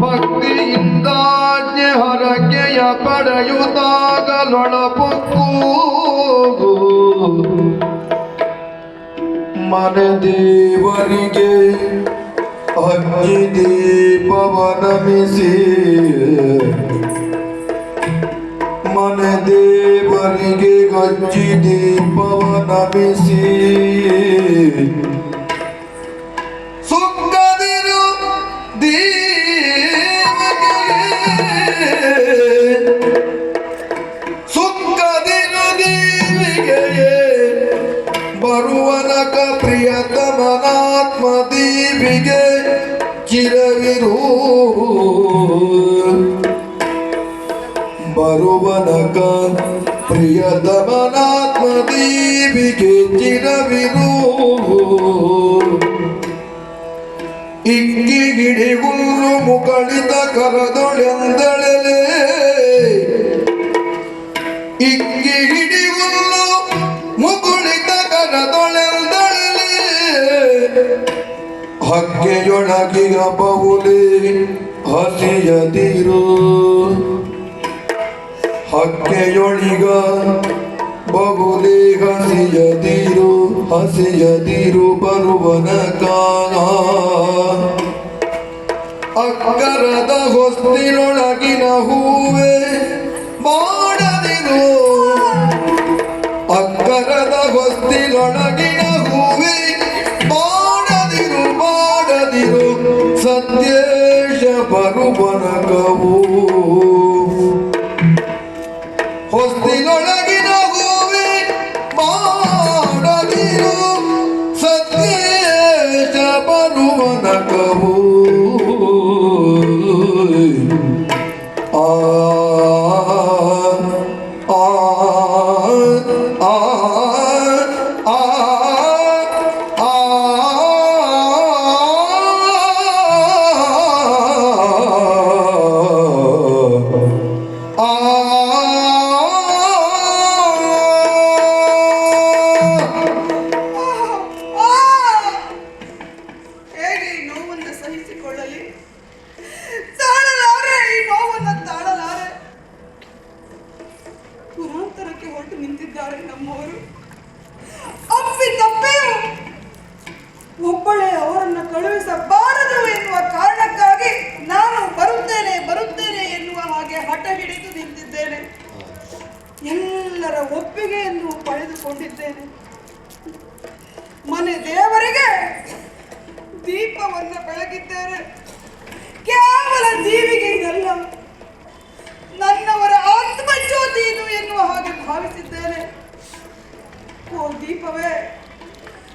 ಭಕ್ತಿಯಿಂದಾಜ್ಞೆ ಹೊರಗೆಯ ಪಡೆಯುತ್ತಾಗಲೊಳಪೊಕ್ಕು ಮನ ದೇವರಿಗೆ ಅಗ್ನಿ ದೀಪವ ನಮಿಸಿ ಮನ ದೇವರಿಗೆ ಗಜ್ಜಿ ದೀಪವ ಪ್ರಿಯತಮನಾತ್ಮ ದೀವಿಗೆ ಚಿರವಿರು ಇಂಗಿ ಗಿಡಿಗುಲ್ಲು ಮುಕಳಿತ ಕರದೊಳೆಂದಳಲೆ ಇಂಗಿ ಹಿಡಿಗುಲ್ಲು ಮುಕುಳಿತ ಕರದೊಳೆಂದಳಲೆ ಹಕ್ಕೆಯೊಳಗಿಗ ಬಹುಲೆ ಹಸಿಯದಿರು. ಹಕ್ಕೆಯೊಳಿಗ ಬಹುಲೆ ಹಸಿಯದಿರು ಹಸಿಯದಿರು ಕಾಲ. ಅಕ್ಕರದ ಹೊಸ್ತಿನೊಳಗಿನ ಹೂವೆ ಮಾಡದಿರು. ಆ ಕಳುಹಿಸಬಾರದು ಎನ್ನುವ ಕಾರಣಕ್ಕಾಗಿ ನಾನು ಬರುತ್ತೇನೆ ಬರುತ್ತೇನೆ ಎನ್ನುವ ಹಾಗೆ ಹಠ ಹಿಡಿದು ನಿಂತಿದ್ದೇನೆ. ಎಲ್ಲರ ಒಪ್ಪಿಗೆಯನ್ನು ಪಡೆದುಕೊಂಡಿದ್ದೇನೆ. ಮನೆ ದೇವರಿಗೆ ದೀಪವನ್ನು ಬೆಳಗಿದ್ದೇನೆ. ಕೇವಲ ಜೀವಿಗೆ ಇದಲ್ಲ. ನನ್ನವರ ಆತ್ಮಜ್ಯೋತಿ ಇದು ಎನ್ನುವ ಹಾಗೆ ಭಾವಿಸಿದ್ದೇನೆ. ಓ ದೀಪವೇ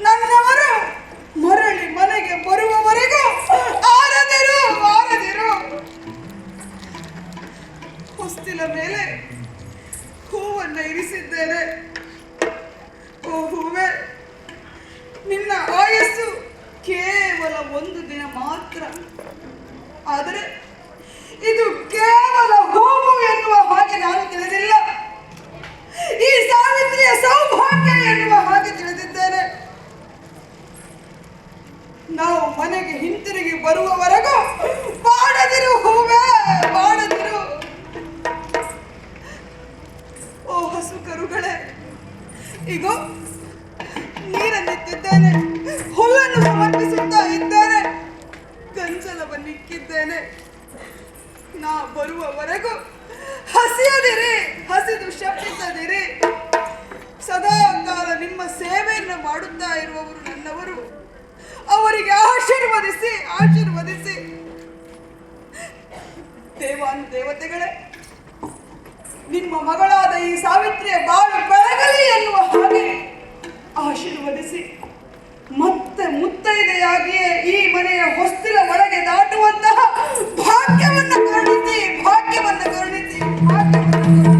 ನನ್ನವರು பொறுமை ನಿಮ್ಮ ಮಗಳಾದ ಈ ಸಾವಿತ್ರಿಯ ಬಾಳು ಬೆಳಗಲಿ ಎನ್ನುವ ಹಾಗೆ ಆಶೀರ್ವದಿಸಿ, ಮತ್ತೆ ಮುತ್ತೈದೆಯಾಗಿಯೇ ಈ ಮನೆಯ ಹೊಸ್ತಿಲ ಒಳಗೆ ದಾಟುವಂತಹ ಭಾಗ್ಯವನ್ನು ಕರುಣಿಸಿ ಭಾಗ್ಯವನ್ನು ಕರುಣಿಸಿ, ಭಾಗ್ಯವನ್ನು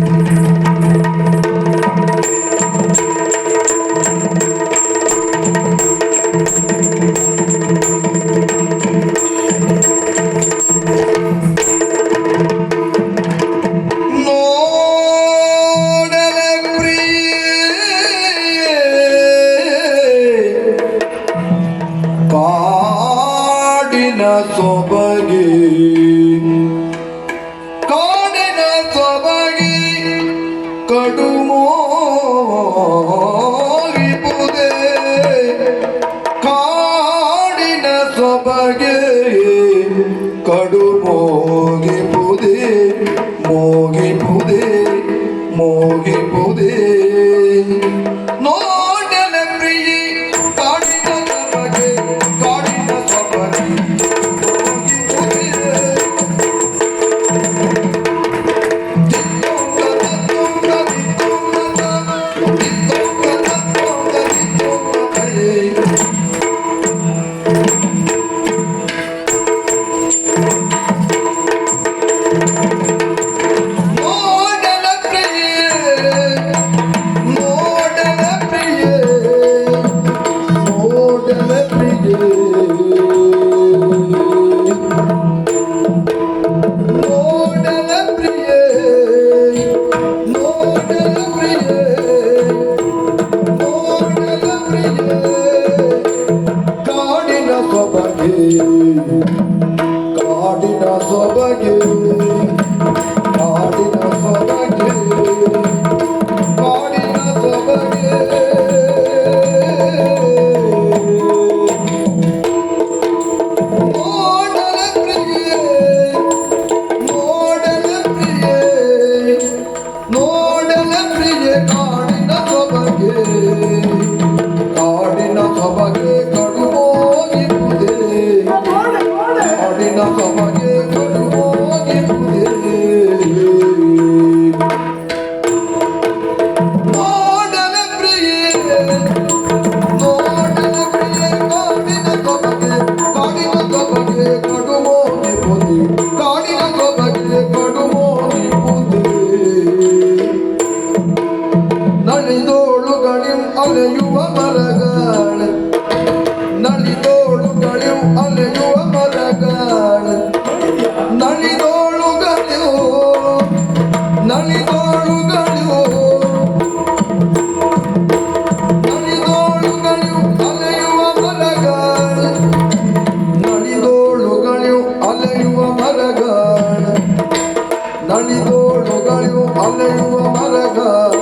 ઘણી તો ડોગાળ્યું આલે મારા ઘર.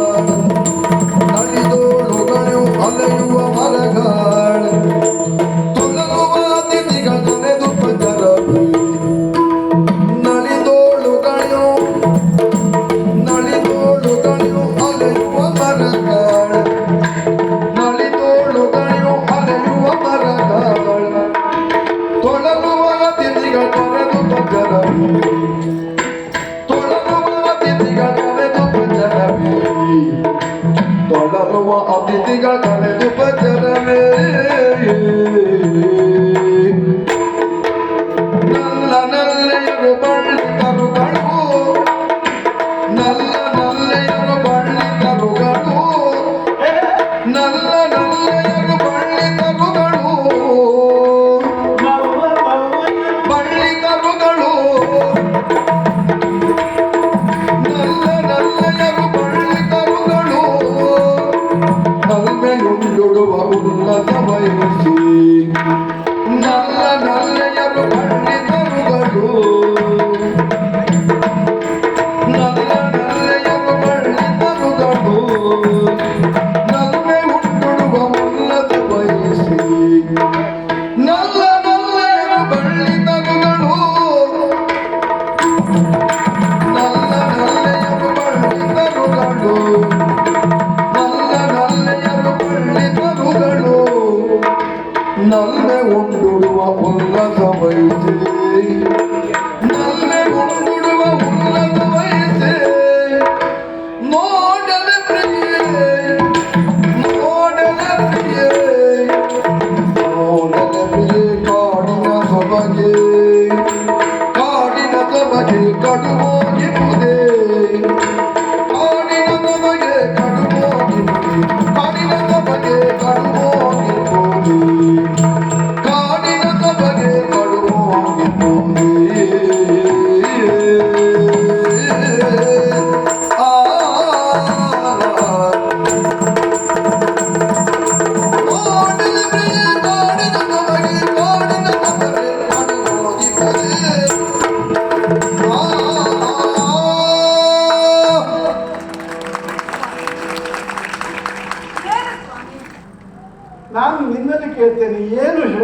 ಬರುವ ಅತಿಥಿಗಳ ಕಲೆದು ಭಜನ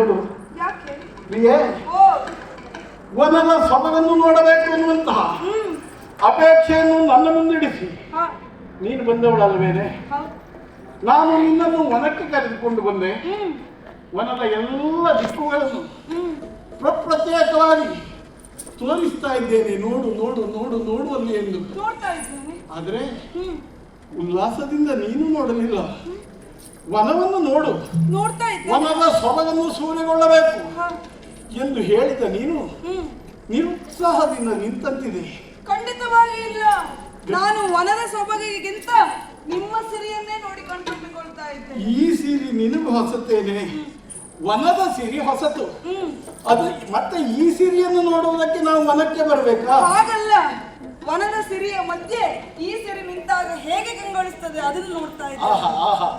ಹೇಳೋದು ವನದ ಸಮನನ್ನು ನೋಡಬೇಕು ಅನ್ನುವಂತಹ ಅಪೇಕ್ಷೆಯನ್ನು ನನ್ನ ಮುಂದಿಡಿಸಿ ನೀನು ಬಂದವಳಲ್ವೇನೆ? ನಾನು ನಿನ್ನನ್ನು ವನಕ್ಕೆ ಕರೆದುಕೊಂಡು ಬಂದೆ. ವನದ ಎಲ್ಲ ದಿಕ್ಕುಗಳನ್ನು ಪ್ರತ್ಯೇಕವಾಗಿ ತೋರಿಸ್ತಾ ಇದ್ದೇನೆ. ನೋಡು ನೋಡು ನೋಡು ನೋಡು ಅಲ್ಲಿ ಎಂದು. ಆದರೆ ಉಲ್ಲಾಸದಿಂದ ನೀನು ನೋಡಲಿಲ್ಲ. ವನವನ್ನು ನೋಡು. ನೋಡ್ತಾ ಇದ್ದೇನೆ ವನದ ಸೊಬಗನ್ನು ಸೂರೆಗೊಳ್ಳಬೇಕು. ಎಂದು ಹೇಳಿದ ನೀನು ನಿರುತ್ಸಾಹದಿಂದ ನಿಂತಂತಿದೆ. ಖಂಡಿತವಾಗಿ ಇಲ್ಲ. ನಾನು ವನದ ಸೊಬಗಿಗಿಂತ ನಿಮ್ಮ ಸಿರಿಯನ್ನೇ ನೋಡಿ ಕಣ್ತುಂಬಿಕೊಳ್ತಾ ಇದ್ದೆ. ಈ ಸಿರಿ ನಿನಗೂ ಹೊಸತೇನೆ. ವನದ ಸಿರಿ ಹೊಸತು. ಅದು ಮತ್ತೆ ಈ ಸಿರಿಯನ್ನು ನೋಡುವುದಕ್ಕೆ ನಾವು ವನಕ್ಕೆ ಬರಬೇಕಾ? ಹಾಗಲ್ಲ. ವನದ ಸಿರಿಯ ಮಧ್ಯೆ ಈ ಸಿರಿ ನಿಂತಾಗ ಹೇಗೆ ಕಂಗೊಳಿಸ್ತದೆ ಅದನ್ನು ನೋಡ್ತಾ ಇದ್ದೆ. ಆಹಾ ಆಹಾ.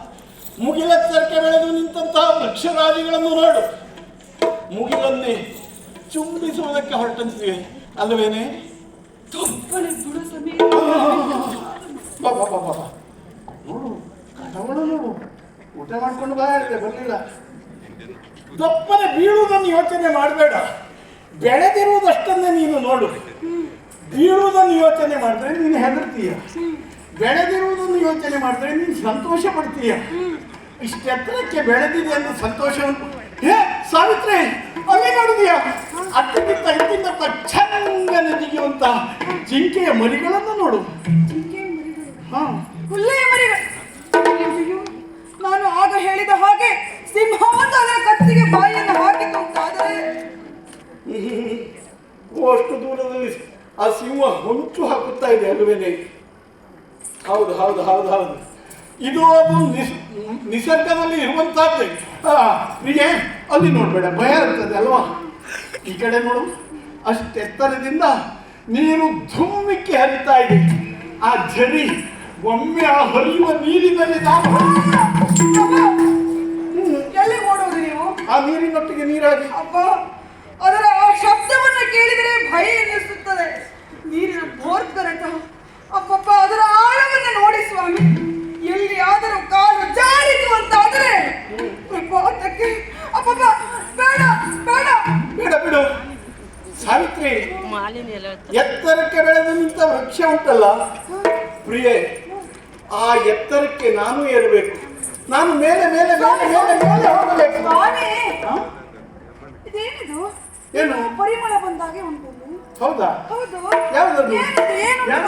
ಮುಗಿಲೆತ್ತರಕ್ಕೆ ಬೆಳೆದು ನಿಂತಹ ವೃಕ್ಷರಾಜಿಗಳನ್ನು ನೋಡು. ಮುಗಿಲನ್ನೇ ಚುಂಬಿಸುವುದಕ್ಕೆ ಹೊರಟಂತಿವೆ ಅಲ್ಲವೇನೆ. ನೋಡು ಕಟವಳು ನೋಡು. ಊಟ ಮಾಡ್ಕೊಂಡು ಬಾ ಹೇಳಿದೆ ಬರಲಿಲ್ಲ ದಪ್ಪನೆ ಬೀಳುವುದನ್ನು ಯೋಚನೆ ಮಾಡಬೇಡ. ಬೆಳೆದಿರುವುದಷ್ಟನ್ನೇ ನೀನು ನೋಡು. ಬೀಳುವುದನ್ನು ಯೋಚನೆ ಮಾಡಿದ್ರೆ ನೀನು ಹೆದರ್ತೀಯ. ಬೆಳೆದಿರುವುದನ್ನು ಯೋಚನೆ ಮಾಡಿದ್ರೆ ನೀನು ಸಂತೋಷ ಪಡ್ತೀಯ ಇಷ್ಟೆತ್ತರಕ್ಕೆ ಬೆಳೆದಿದೆ ಅನ್ನೋ ಸಂತೋಷ ಉಂಟು. ಏ ಸಾವಿತ್ರಿ ಅವೇ ನೋಡಿದೀಯ? ಅತ್ತಕ್ಕಿಂತ ಇತ್ತಿಂತ ಚಂಗನ ಜಿಗಿಯುವಂತ ಜಿಂಕೆಯ ಮರಿಗಳನ್ನು ನೋಡು. ಹಾ. ಹುಲ್ಲೆಯ ಮರಿಗಳು. ನಾನು ಆಗ ಹೇಳಿದ ಹಾಗೆ ಸಿಂಹವನ್ನು ಅದರ ಕತ್ತಿಗೆ ಬಾಯಿಯನ್ನು ಹಾಕಿಕೊಂಡಾದರೆ ಅಷ್ಟು ದೂರದಲ್ಲಿ ಆ ಸಿಂಹ ಹೊಂಚು ಹಾಕುತ್ತಾ ಇದೆ ಅಲ್ವೇನೆ ಹೌದು ಹೌದು ಹೌದು ಹೌದು. ಇದು ಒಂದು ನಿಸ್ ನಿಸರ್ಗದಲ್ಲಿ ಇರುವಂತಹದ್ದೇ. ನಿಗೆ ಅಲ್ಲಿ ನೋಡ್ಬೇಡ ಭಯ ಇರ್ತದೆ ಅಲ್ವಾ? ಈ ಕಡೆ ನೋಡು ಅಷ್ಟೆತ್ತರದಿಂದ ನೀರು ಧುಮ್ಮಿಕ್ಕಿ ಹರಿತಾ ಇದೆ. ಆ ಝರಿ ಒಮ್ಮೆ ಆ ಹರಿಯುವ ನೀರಿನಲ್ಲಿ ನಾನು ಅಬ್ಬ, ಎಲ್ಲಿ ಓಡೋದು ನೀವು? ಆ ನೀರಿನೊಟ್ಟಿಗೆ ನೀರಾಗಿ. ಅಪ್ಪ ಅದರ ಆ ಶಬ್ದವನ್ನು ಕೇಳಿದರೆ ಭಯ ಎನಿಸುತ್ತದೆ. ನೀರಿನ ಬೋರ್ಗರಟ ಅಪ್ಪಪ್ಪ ಅದರ ಆಳವನ್ನು ನೋಡಿ ಸ್ವಾಮಿ. ಎಲ್ಲಿ ಆದರೂ ಕಾಲು ಜಾರಿತು ಅಂತಾದರೆ ಪ್ರಪಾತಕ್ಕೆ ಅಪ್ಪಪ್ಪ ಬೇಡ ಬೇಡ. ಬೇಡ ಬಿಡು. ಸಾವಿತ್ರಿ ಮಾಲಿನ್ಯ ಎಲ್ಲ ಎತ್ತರಕ್ಕೆ ಬೆಳೆದು ನಿಂತ ವೃಕ್ಷ ಉಂಟಲ್ಲ ಪ್ರಿಯ ಆ ಎತ್ತರಕ್ಕೆ ನಾನು ಏರಬೇಕು. ನಾನು ಮೇಲೆ ಮೇಲೆ ಮೇಲೆ ಮೇಲೆ ಮೇಲೆ ಹೋಗಬೇಕು. ಇದೇನಿದು? ಏನು? ಪರಿಮಳ ಬಂದಾಗೆ ಉಂಟು. ಹೌದಾ? ಹೌದು. ಯಾವ್ದು? ಏನಿದು? ಏನು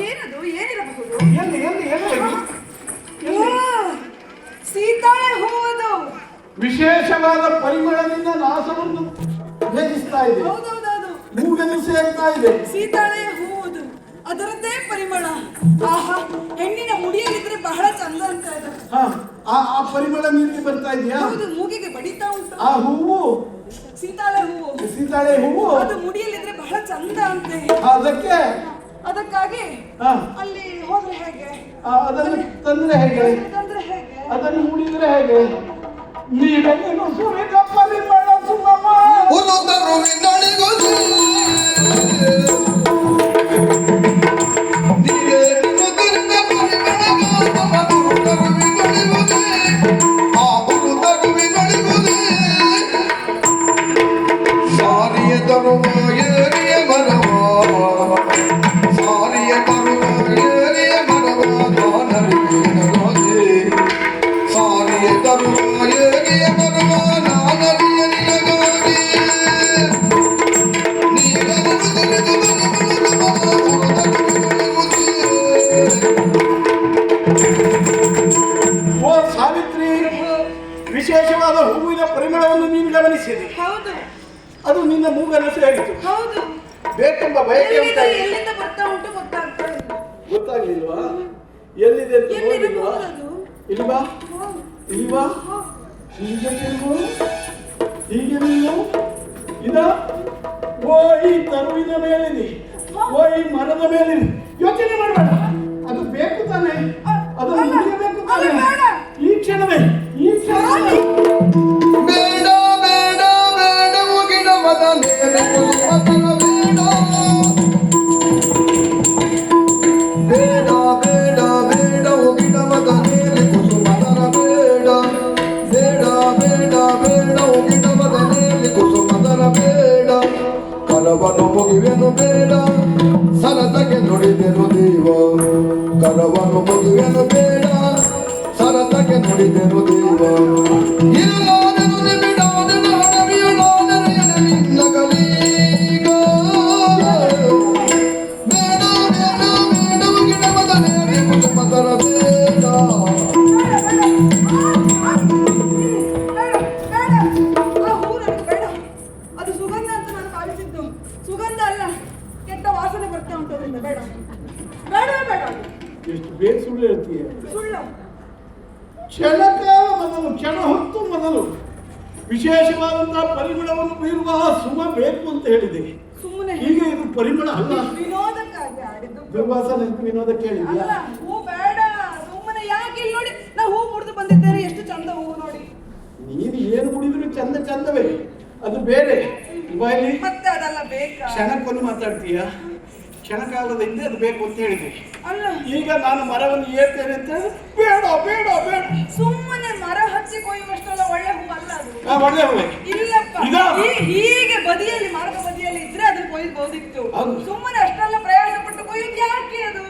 ಏನದು? ಏನಿರಬಹುದು? ಎಲ್ಲಿ ಎಲ್ಲಿ ಎಲ್ಲಿ? ಓ, ಸೀತಾಳೆ ಹೂವುದು. ವಿಶೇಷವಾದ ಪರಿಮಳದಿಂದ ನಾಶವನ್ನು ಭೇದಿಸ್ತಾ ಇದೆ. ಹೌದೌದೌದು. ಮೂಗನ್ನು ಸೇರ್ತಾ ಇದೆ. ಸೀತಾಳೆ ಹೂವುದು. ಅದರದ್ದೇ ಪರಿಮಳ. ಆಹಾ ಹೆಣ್ಣಿನ ಮುಡಿಯಲ್ಲಿದ್ರೆ ಬಹಳ ಚಂದ ಅಂತ ಇದೆ. ಹ, ಆ ಆ ಪರಿಮಳ ನಿಮಗೆ ಬರ್ತಾ ಇದೆಯಾ? ಹೌದು ಮೂಗಿಗೆ ಬಡಿತಾ ಉಂಟು. ಆ ಹೂವು? ಸೀತಾಳೆ ಹೂವು. ಸೀತಾಳೆ ಹೂವು? ಅದು ಮುಡಿಯಲ್ಲಿದ್ರೆ ಬಹಳ ಚಂದ ಅಂತ. ಅದಕ್ಕೆ ಅದಕ್ಕಾಗಿ ಅಲ್ಲಿ ಹೋದ್ರೆ ಹೇಗೆ? ಅದನ್ನು ತಂದ್ರೆ ಹೇಗೆ? ತಂದ್ರೆ ಹೇಗೆ? ಅದನ್ನು ಮುಡಿದ್ರೆ ಹೇಗೆ? ನೀವೆಲ್ಲ ಸುರಿದ ಪರಿಮಳ ಸುಮಮ ಉರುತರುವಿನೊಳಿಗುದು. ನೀರೇ ನಿಮಗಿರುವ ಪರಿಮಳಗಾದ ಉರುತರುವಿನೊಳಿಗುದು. ಆ ಹೂವಿನ ಪರಿಮಳವನ್ನು ನೀನು ಗಮನಿಸಿದೆ. ಹೌದು. ಅದು ನಿನ್ನ ಮೂಗನ್ನು ಆಗಿತ್ತು ಹೌದು. ಬೇಕೆಂಬ ಬಯಕೆ ಎಲ್ಲಿಂದ ಬರ್ತಾ ಉಂಟು ಗೊತ್ತಾಗ್ತಾ ಇಲ್ಲ. ಗೊತ್ತಾಗ್ಲಿಲ್ವಾ? ಎಲ್ಲಿದೆ ಅಂತ ನೋಡಿಲ್ವಾ ಇಲ್ವಾ? ಇಲ್ವಾ? ಹೀಗೆ ತಿರುಗು ಹೀಗೆ ನೀವು ಇದ? ಓ ಈ ತರುವಿನ ಮೇಲಿದೆ ಓ ಈ ಮರದ ಮೇಲಿದೆ ಯೋಚನೆ ಮಾಡಬೇಡ. ಅದು ಬೇಕು ತಾನೆ? ಅದು ಬೇಕು ತಾನೆ? ಕ್ಷಣವೇ ಈ ಕ್ಷಣವೇ ಬೇಡ ಬೇಡ ಬೇಡ ಮುಗಿನ ಮದ ಮೇಲೆ ಕುಸುಮತರ ಬೇಡ ಬೇಡ ಬೇಡ ಬೇಡ ಮುಗಿನ ಮದ ಮೇಲೆ ಕುಸುಮತರ ಬೇಡ ಬೇಡ ಬೇಡ ಬೇಡ ಮುಗಿನ ಮದ ಮೇಲೆ ಕುಸುಮತರ ಬೇಡ ಕರವನು ಮುಗಿವೆನು ಬೇಡ ಸರಸಗೆ ನುಡಿದೆನು ದೇವ ಕರವನು ಮುಗಿವೆನು ಬೇಡ ಸರಸಗೆ ನುಡಿದೆನು ದೇವ. ಇರಲಾರನು ದುರ್ವಾಸ ನೆನಪು ವಿನೋದ ಕೇಳಿದ್ಯಾ? ಹೂ ಬೇಡ. ಸುಮ್ಮನೆ ಯಾಕೆ ಇಲ್ಲಿ ನೋಡಿ? ನಾ ಹೂ ಮುಡಿದು ಬಂದಿದ್ದೇನೆ. ಎಷ್ಟು ಚಂದ ಹೂ ನೋಡಿ. ನೀನು ಏನು ಕುಡಿದ್ರು ಚಂದ ಚಂದವೇ. ಅದು ಬೇರೆ. ಇಲ್ಲಿ ಮತ್ತೆ ಅದೆಲ್ಲ ಬೇಕಾ? ಕ್ಷಣಕ್ಕೊಂದು ಮಾತಾಡ್ತೀಯ? ಕ್ಷಣಕಾಲದ ಹಿಂದೆ ಅದು ಬೇಕು ಅಂತ ಹೇಳಿದೆ. ಅಲ್ಲ. ಈಗ ನಾನು ಮರವನ್ನು ಏರ್ತೇನೆ ಅಂತ ಹೇಳಿದ್ರೆ ಬೇಡ ಬೇಡ ಬೇಡ. ಸುಮ್ಮನೆ ಮರ ಹಚ್ಚಿ ಕೊಯ್ಯುವಷ್ಟೆಲ್ಲ ಒಳ್ಳೆ ಹೂ ಅಲ್ಲ ಅದು. ಆ, ಒಳ್ಳೆ ಒಳ್ಳೆ ಇಲ್ಲಪ್ಪ. ಇದಾ? ಈ- ಹೀಗೆ ಬದಿಯಲ್ಲಿ ಮಾರ್ಗ ಬದಿಯಲ್ಲಿ ಇದ್ರೆ ಅದನ್ನ ಕೊಯ್ಬಹುದಿತ್ತು ಹೌದು. ಸುಮ್ಮನೆ ഒഴിഞ്ഞാക്കിയത്